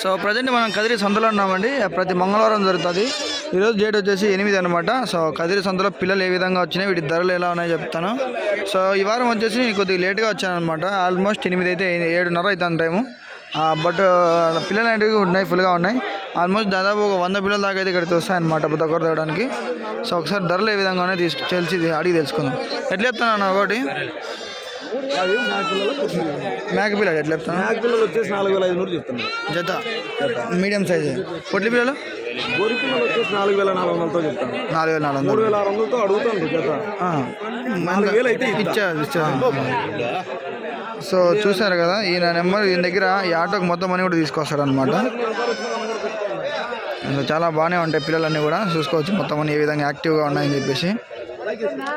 So present మనం కదిరి సంతలో ఉన్నామండి. ప్రతి మంగళవారం జరుగుతుంది. ఈరోజు డేట్ వచ్చేసి ఎనిమిది అనమాట సో కదిరి సంతలో పిల్లలు ఏ విధంగా వచ్చినాయి వీటి ధరలు ఎలా ఉన్నాయో చెప్తాను. సో ఈ వారం వచ్చేసి కొద్దిగా లేట్గా వచ్చానమాట ఆల్మోస్ట్ ఎనిమిది అయితే ఏడున్నర అవుతుంది టైము బట్ పిల్లలు అనేవి ఉన్నాయి ఫుల్గా ఉన్నాయి. ఆల్మోస్ట్ దాదాపు ఒక వంద పిల్లల దాకా అయితే ఇక్కడికి వస్తాయన్నమాట దగ్గర తేవడానికి సో ఒకసారి ధరలు ఏ విధంగా ఉన్నాయో తీసుకు తెలిసి అడిగి తెలుసుకుందాం. ఎట్లా చెప్తాను ఒకటి? అవి. మేక పిల్లలు ఎట్లా చెప్తాను? నాకు పిల్లలు వచ్చేసి నాలుగు వేల ఐదు నూరు చెప్తున్నాను జత? Medium size. పొట్లి పిల్లలు? గొరి పిల్లలు వచ్చేసి నాలుగు వేల నాలుగు వందలతో చెప్తాను. నాలుగు వేల నాలుగు మూడు వేల ఆరు వందలతో అడుగుతాను జత. నాలుగు వేలు అయితే ఇచ్చా ఇచ్చా. సో చూసారు కదా ఈయన నెంబర్ ఈయన దగ్గర ఈ ఆటోకి మొత్తం మనీ కూడా తీసుకొస్తాడు అనమాట చాలా బాగానే ఉంటాయి పిల్లలన్నీ కూడా. చూసుకోవచ్చు మొత్తం అన్ని ఏ విధంగా యాక్టివ్గా ఉన్నాయని చెప్పేసి.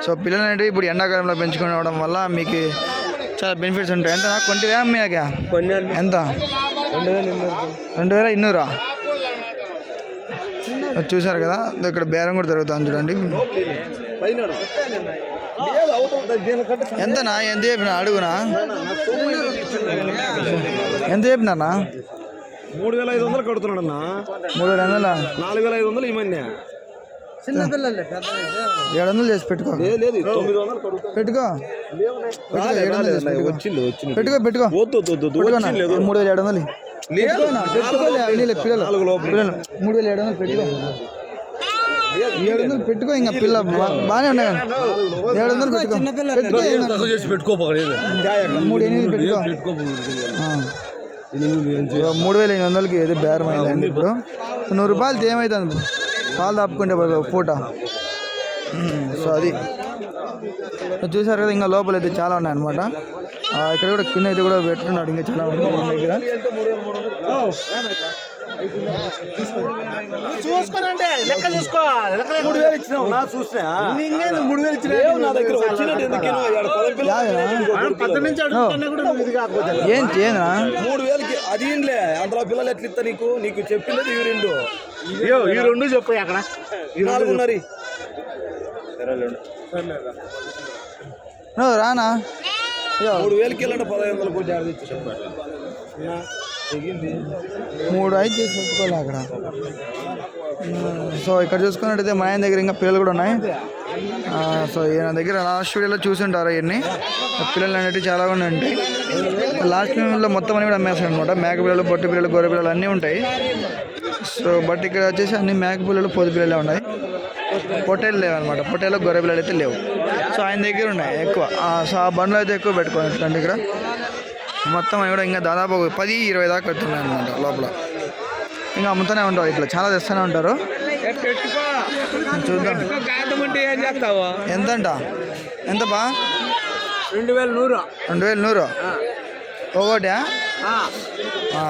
సో పిల్లలు అనేవి ఇప్పుడు ఎండాకాలంలో పెంచుకోవడం వల్ల మీకు చాలా బెనిఫిట్స్ ఉంటాయి. ఎంత? కొంటివా అమ్మాక కొన్ని ఎంత? రెండు వేల ఎనిమిది రెండు వేల ఇన్నూరా? చూసారు కదా? ఇక్కడ బేరం కూడా జరుగుతుంది చూడండి. ఎంతనా? ఎంత చెప్పినా? అడుగునా? ఎంత చెప్పినా మూడు వేల ఐదు వందలు కడుతున్నాడు అన్న మూడు వేల వందల? నాలుగు వేల ఐదు వందలు ఈ మధ్య ఏడు వందలు చేసి పెట్టుకో. పెట్టుకో. వచ్చింది వచ్చింది. పెట్టుకో పెట్టుకో. మూడు వేల ఏడు వందలు పిల్లలు. మూడు వేల ఏడు వందలు పెట్టుకో ఏడు వందలు పెట్టుకో ఇంకా పిల్ల బాగానే ఉన్నాయి కదా. ఏడు వందలు పెట్టుకో. మూడు ఎనిమిది పెట్టుకో. మూడు వేల. ఎనిమిది వందలకి ఏది బేరం అయిందండి ఇప్పుడు. నూరు రూపాయలతో ఏమవుతుంది పాలు తప్పుకుంటే పో- పూట. సో అది. చూసారు కదా ఇంకా లోపల అయితే చాలా ఉన్నాయి అనమాట ఇక్కడ కూడా కింద అయితే కూడా పెట్టుకున్నాడు ఇంకా చాలా ఈయన దగ్గర. చూసుకోనండి లెక్క చూసుకో లెక్క మూడు వేలు ఇచ్చినావు. నా చూసినా? మూడు వేలు ఇచ్చినా? నా దగ్గర వచ్చినట్టు ఎందుకు ఏం చేయనా మూడు వేలకి అది ఏంలే? అందులో పిల్లలు ఎట్లా ఇస్తా నీకు? నీకు చెప్పింది ఈ రెండు. ఈ రెండు చెప్పు అక్కడ. ఈ నాలుగున్నర. నువ్వు రానా? మూడు వేలకి వెళ్ళండి పదహైదు వందల కోటి ఆడ మూడు ఐదు చేసి పెట్టుకోవాలి అక్కడ? సో ఇక్కడ చూసుకున్నట్టయితే మా ఆయన దగ్గర ఇంకా పిల్లలు కూడా ఉన్నాయి. ఆ, సో ఈయన దగ్గర లాస్ట్ వీడియోలో చూసుంటారు ఇవన్నీ పిల్లలు అనేవి చాలా ఉంటాయి లాస్ట్ వీడియోలో మొత్తం అన్ని కూడా అమ్మేస్తాడు అనమాట మేక పిల్లలు పొట్టి పిల్లలు గొర్రె పిల్లలు అన్నీ ఉంటాయి. సో బట్ ఇక్కడ వచ్చేసి అన్ని మేక పిల్లలు పొద్దు పిల్లలే ఉన్నాయి. పొట్టేలు లేవు అనమాట పొట్టేలు గొర్రె పిల్లలు అయితే లేవు. సో ఆయన దగ్గర ఉన్నాయి ఎక్కువ. సో ఆ బండ్లు అయితే ఎక్కువ పెట్టుకోవాలి ఇక్కడ. మొత్తం అవి కూడా ఇంకా దాదాపు పది ఇరవై దాకా పెడుతున్నాయి అనమాట లోపల. ఇంకా అమ్ముతూనే ఉంటారు ఇట్లా చాలా తెస్తూనే ఉంటారు. చూద్దాం. ఎంతంట? ఎంత బా? రెండు వేల నూరు. రెండు వేలు నూరు ఒకటి?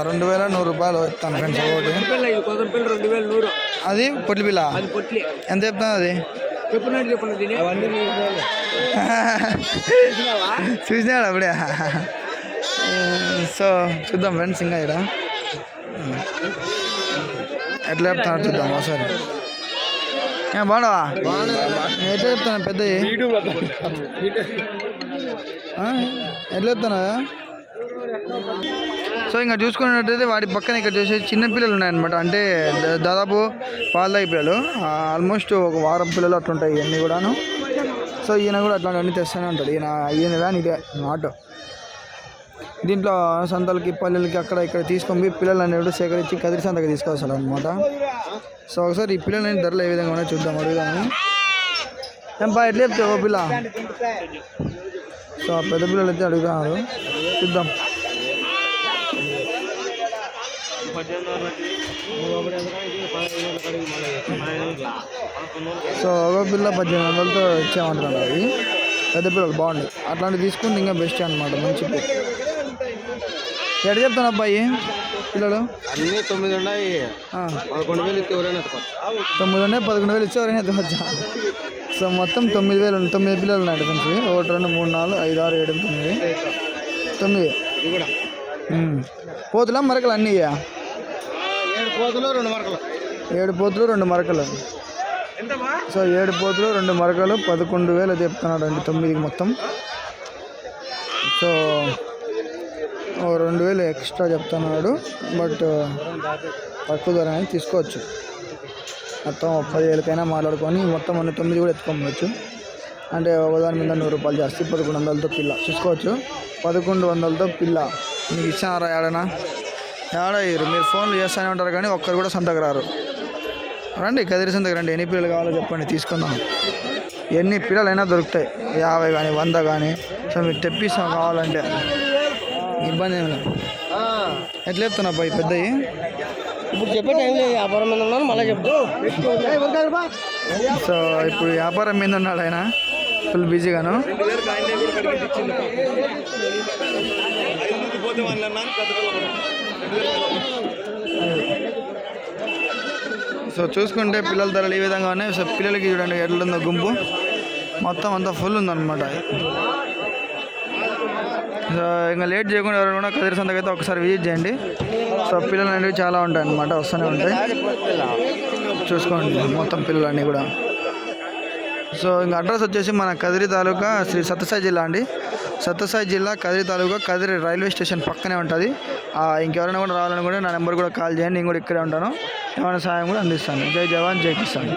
రెండు వేల నూరు రూపాయలు ఇస్తాను ఫ్రెండ్స్ ఒకటి. పిల్ల రెండు వేల నూరు. అది పొట్టి పిల్ల అది పొట్లి. ఎంత చెప్తాను అది? చెప్పినట్టు చెప్పిన దీని అవన్నీ చూసినాడు అప్పుడే. సో చూద్దాం ఫ్రెండ్స్ ఇంకా ఇక్కడ. ఎట్లా చెప్తాను చూద్దాం ఒకసారి. ఏ బాడవా ఎట్లా చెప్తాను పెద్దవి ఆ? ఎట్లా సో ఇంకా చూసుకున్నట్టయితే వాడి పక్కన ఇక్కడ చూసే చిన్న పిల్లలు ఉన్నాయన్నమాట. అంటే దాదాపు పాలదాయి పిల్లలు. ఆల్మోస్ట్ ఒక వారం పిల్లలు అట్లుంటాయి ఇవన్నీ కూడాను. సో ఈయన కూడా అట్లాంటివన్నీ తెస్తూనే ఉంటాడు. ఈయన ఈయన వ్యాన్ ఇదే ఆటో దీంట్లో సంతలకి పల్లెలకి అక్కడ ఇక్కడ తీసుకొని పిల్లలు అనేవి సేకరించి కదిరి సంతకి తీసుకొస్తాడు అనమాట సో ఒకసారి ఈ పిల్లలని ధరలు ఏ విధంగా ఉన్నాయో చూద్దాం అడుగుదాము బా ఎట్లా చెప్తావు పిల్ల. సో పెద్ద పిల్లలు అయితే అడుగుతున్నారు. చూద్దాం. సో ఒక పిల్ల పద్దెనిమిది వందలతో ఇచ్చామంటున్నాడు అవి పెద్ద పిల్లలు బాగుంది అట్లాంటివి తీసుకుంటే ఇంకా బెస్ట్ అనమాట మంచి ఎక్కడ చెప్తాను అబ్బాయి? పిల్లలు? అన్ని తొమ్మిది ఉన్నాయి. పదకొండు వేలు ఇస్తే ఎవరైనా తొమ్మిది ఉన్నాయి పదకొండు వేలు ఇచ్చి ఎవరైనా సో మొత్తం తొమ్మిది వేలు తొమ్మిది పిల్లలు ఉన్నాయి కొంచెం ఒకటి రెండు మూడు నాలుగు ఐదు ఆరు ఏడు తొమ్మిది. తొమ్మిది. పోతుల పోతులా? మరకలు? అన్నీ ఏడు పోతులు రెండు మరకలు ఏడు పోతులు రెండు మరకలు. సో ఏడు పోతులు రెండు మరకలు పదకొండు వేలు చెప్తున్నాడు అండి తొమ్మిదికి మొత్తం. సో ఓ రెండు వేలు ఎక్స్ట్రా చెప్తున్నాడు. బట్ తక్కువ ధర అని తీసుకోవచ్చు. మొత్తం ముప్పై వేలకైనా మాట్లాడుకొని మొత్తం అన్ని తొమ్మిది కూడా ఎత్తుకోవచ్చు. అంటే ఒకదాని మీద నూరు రూపాయలు జాస్తి పదకొండు వందలతో పిల్ల. చూసుకోవచ్చు. పదకొండు వందలతో పిల్ల. మీకు ఇచ్చినారా ఏడనా? ఏడ మీరు ఫోన్లు చేస్తూనే ఉంటారు కానీ ఒక్కరు కూడా సంతకు రారు. రండి కదిరి సంతకు రండి. ఎన్ని పిల్లలు కావాలో చెప్పండి తీసుకుందాం. ఎన్ని పిల్లలైనా దొరుకుతాయి. యాభై కానీ వంద కానీ సో మీరు తెప్పిస్తాం కావాలంటే. ఇబ్బంది ఏమి లేదు. ఎట్లా చెప్తున్నా పెద్దవి ఇప్పుడు చెప్పే టైం లేదు వ్యాపారం మీద ఉన్నాను మళ్ళీ చెప్తా సో ఇప్పుడు వ్యాపారం మీద ఉన్నాడు ఆయన ఫుల్ బిజీగాను. సో చూసుకుంటే పిల్లల ధరలు ఈ విధంగా ఉన్నాయి. సో పిల్లలకి చూడండి ఎట్లుందో గుంపు. మొత్తం అంతా ఫుల్ ఉందన్నమాట. ఇంకా లేట్ చేయకుండా ఎవరైనా కూడా కదిరి సంతకి అయితే ఒకసారి విజిట్ చేయండి. సో పిల్లలు అనేవి చాలా ఉంటాయి అన్నమాట వస్తూనే ఉంటాయి. చూసుకోండి మొత్తం పిల్లలన్నీ కూడా. సో ఇంకా అడ్రస్ వచ్చేసి మన కదిరి తాలూకా శ్రీ సత్యసాయి జిల్లా అండి. సత్యసాయి జిల్లా కదిరి తాలూకా కదిరి రైల్వే స్టేషన్ పక్కనే ఉంటుంది. ఇంకెవరైనా కూడా రావాలనుకుంటే నా నెంబర్ కూడా కాల్ చేయండి నేను కూడా ఇక్కడే ఉంటాను. ఏమైనా సాయం కూడా అందిస్తాను. జై జవాన్ జై కిసాన్.